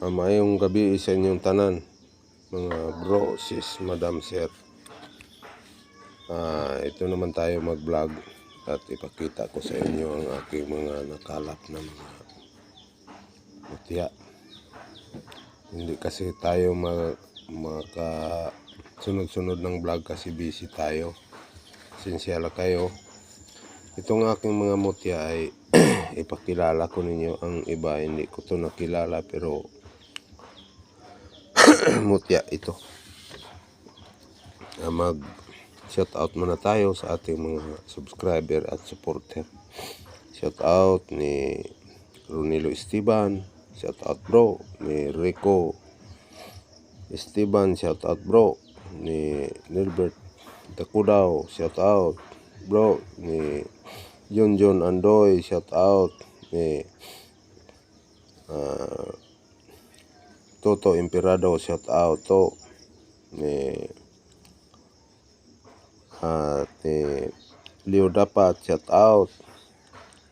Ah, maayong gabi sa inyong tanan, mga bro, sis, madam, sir. Ah, ito naman tayo mag-vlog at ipakita ko sa inyo ang aking mga nakalap na mga mutya. Hindi kasi tayo ma maka sunod-sunod ng vlog kasi busy tayo. Sinsya lang kayo. Itong aking mga mutya ay ipakilala ko ninyo ang iba hindi ko to nakilala pero mutya ito. Ah, mag shout out muna tayo sa ating mga subscriber at supporter. Shout out ni Ronilo Esteban shout out bro ni Rico Esteban shout out bro ni Nilbert Takudaw shout out bro ni John Andoy shout out ni ah, Toto Imperado shout out to ni at ni Leo Dapat shout out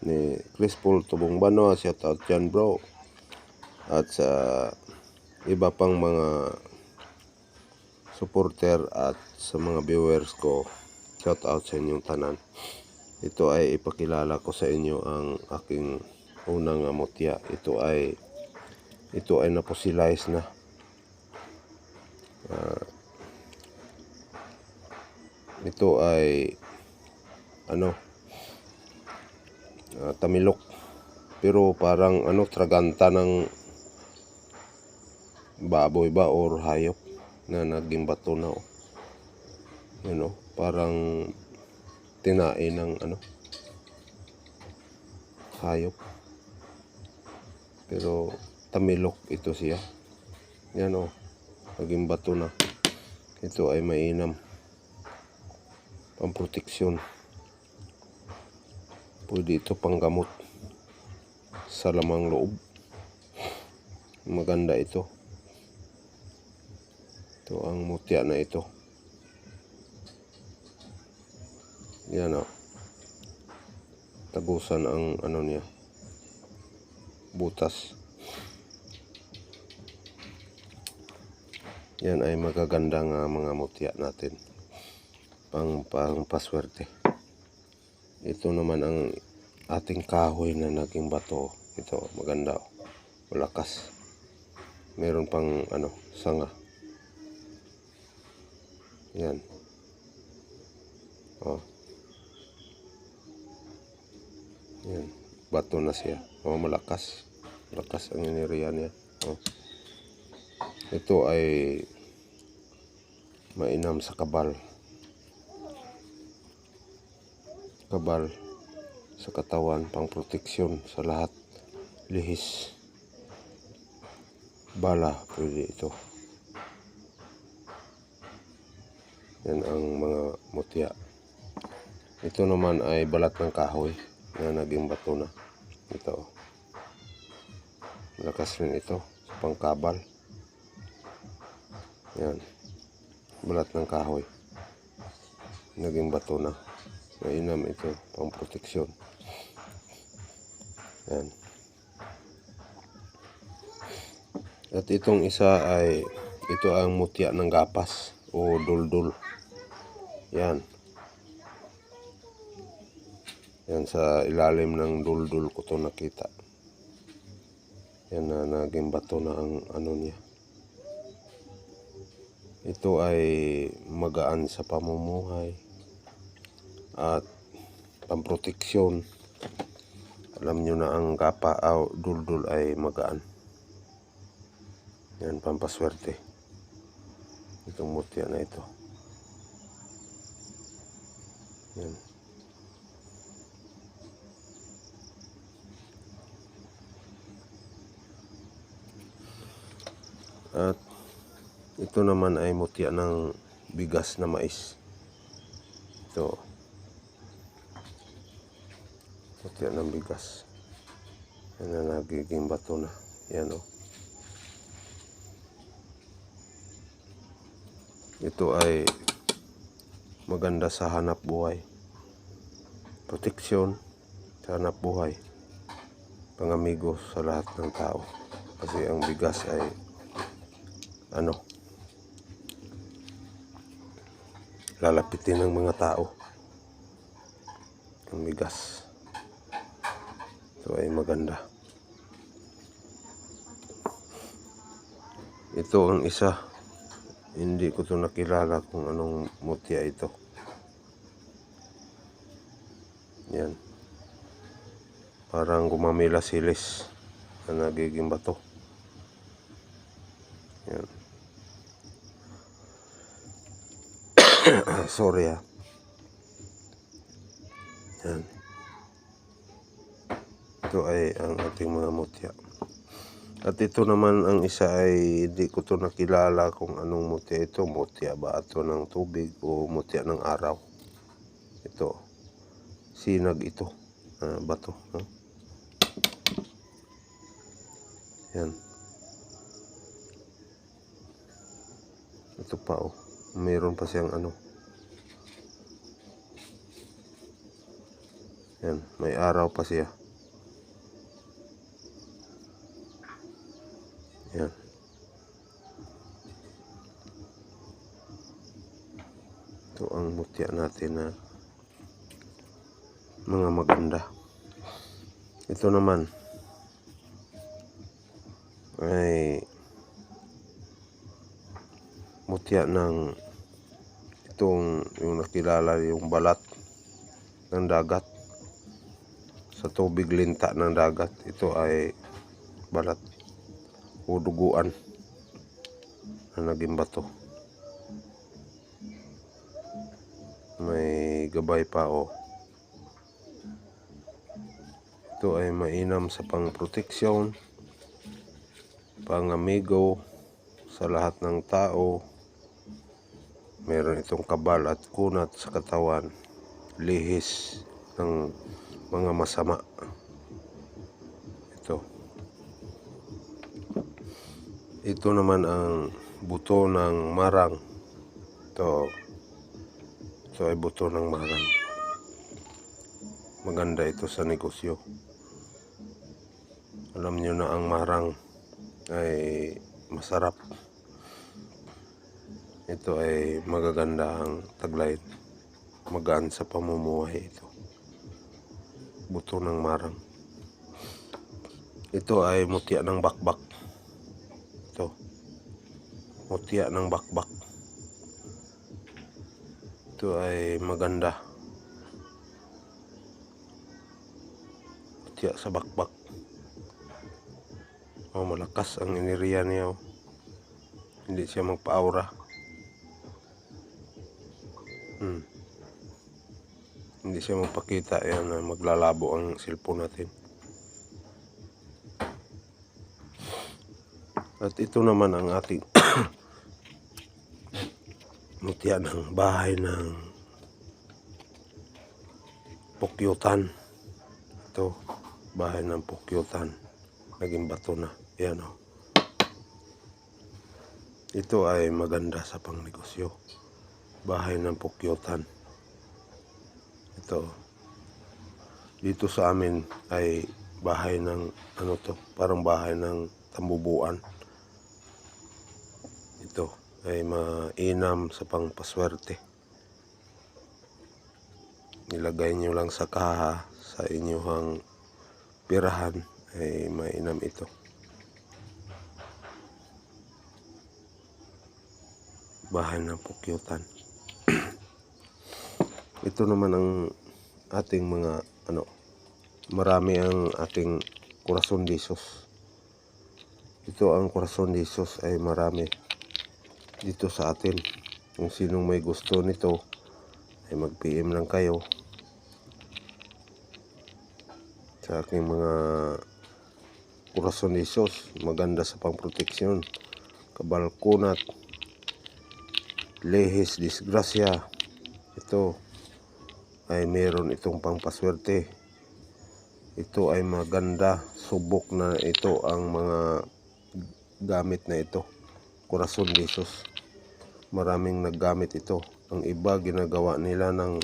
ni Chris Paul Tubong Bano shout out dyan bro. At sa iba pang mga supporter at sa mga viewers ko shout out sa inyong tanan. Ito ay ipakilala ko sa inyo ang aking unang mutya ito ay ito ay naposilize na. Ah, ito ay ano ah, tamilok. Pero parang ano traganta ng baboy ba or hayop na naging bato na oh. Yun oh, parang tinae ng ano hayop. Pero tamilok ito siya. Yan oh naging bato na. Ito ay mainam. Pamproteksyon. Pwede ito panggamot sa lamang loob. Maganda ito. Ito ang mutya na ito. Yan o. Tagusan ang ano niya. Butas yan ay magagandang ah, mga mutya natin. Pang pang paswerte. Ito naman ang ating kahoy na naging bato. Ito maganda oh. malakas. Meron pang ano sanga. Yan. Oh. Yan. Bato na siya. Oh malakas. Malakas ang enerhiya niya. Oh ito ay mainam sa kabal. Kabal sa katawan pang proteksyon sa lahat. Lihis. Bala pwede ito. Yan ang mga mutya. Ito naman ay balat ng kahoy na naging bato na. Ito. Malakas rin ito sa pangkabal yan. Balat ng kahoy. Naging bato na. Mainam ito pang proteksyon. Yan. At itong isa ay ito ang mutya ng gapas o duldul. Yan. Yan sa ilalim ng duldul ko to nakita. Yan na naging bato na ang ano niya ito ay magaan sa pamumuhay at pamproteksyon. Alam nyo na ang gapa o duldul ay magaan. Yan, pampaswerte. Itong mutya na ito. Yan. At ito naman ay mutya ng bigas na mais. Ito. Mutya ng bigas. Yan na nagiging bato na. Yan o. Ito ay maganda sa hanap buhay. Proteksyon sa hanap buhay. Pangamigo sa lahat ng tao. Kasi ang bigas ay ano lalapitin ng mga tao. Ang bigas. Ito ay maganda. Ito ang isa. Hindi ko to nakilala kung anong mutya ito. Yan. Parang gumamila silis na nagiging bato. Yan. Sorry ah. Yan. Ito ay ang ating mga mutya. At ito naman ang isa ay hindi ko to nakilala kung anong mutya ito. Mutya ba ito ng tubig o mutya ng araw? Ito. Sinag ito. Ah, bato. No? Yan. Ito pa oh. Mayroon pa siyang ano. Yan. May araw pa siya. Yan. Ito ang mutya natin na mga maganda. Ito naman ay mutya ng itong yung nakilala yung balat ng dagat. Sa tubig linta ng dagat ito ay balat. O duguan na naging bato. May gabay pa o ito ay mainam sa pangproteksyon pangamigo sa lahat ng tao meron itong kabal at kunat sa katawan. Lihis ng mga masama. Ito. Ito naman ang buto ng marang. Ito. Ito ay buto ng marang. Maganda ito sa negosyo. Alam nyo na ang marang ay masarap ito ay magaganda ang taglay magaan sa pamumuhay ito. Buto ng marang. Ito ay mutya ng bakbak. Ito. Mutya ng bakbak. Ito ay maganda. Mutya sa bakbak. Oh malakas ang enerhiya niya oh. hindi siya magpa-aura hmm. hindi siya magpakita. Yan na maglalabo ang cellphone natin. At ito naman ang ating mutya ng bahay ng pukyutan. Ito bahay ng pukyutan. Naging bato na. Yan o ito ay maganda sa pangnegosyo bahay ng pukyutan. Ito. Dito sa amin ay bahay ng ano to parang bahay ng tambubuan. Ito ay mainam sa pangpaswerte. Nilagay nyo lang sa kaha sa inyong pirahan ay mainam ito. Bahay ng pukyutan ito naman ang ating mga ano marami ang ating corazon de Jesus. Ito ang corazon de Jesus ay marami dito sa atin. Kung sinong may gusto nito ay mag PM lang kayo. Sa aking mga corazon de Jesus maganda sa pangproteksyon kabalkunat lehis disgrasya. Ito ay meron itong pangpaswerte. Ito ay maganda. Subok na ito ang mga gamit na ito. Corazon de Jesus. Maraming naggamit ito. Ang iba ginagawa nila ng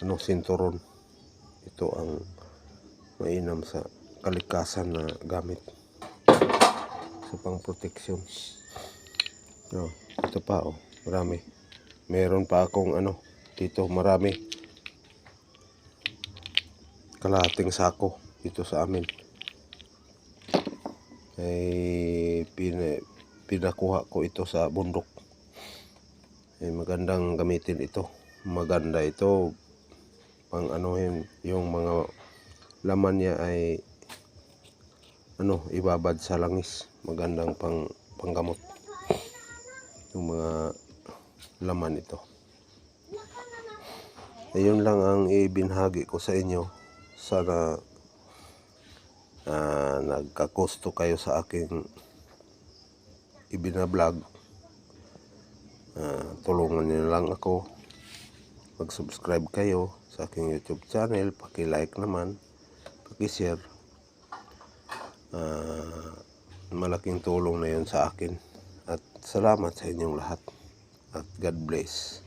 ano sinturon. Ito ang mainam sa kalikasan na gamit. Sa pang protection. No, ito pa oh, marami. Meron pa akong ano, dito marami. Kalahating sako dito sa amin. Ay pina, pinakuha ko ito sa bundok. Ay magandang gamitin ito. Maganda ito pang ano yun, yung mga laman niya ay ano, ibabad sa langis. Magandang pang panggamot. Yung mga laman ito. Ayun lang ang ibinahagi ko sa inyo. Sana ah, nagkakusto kayo sa aking ibinablog. Ah, tulungan niyo lang ako. Mag-subscribe kayo sa aking YouTube channel. Paki-like naman. Paki-share. Ah, malaking tulong na yun sa akin. At salamat sa inyong lahat. At God bless.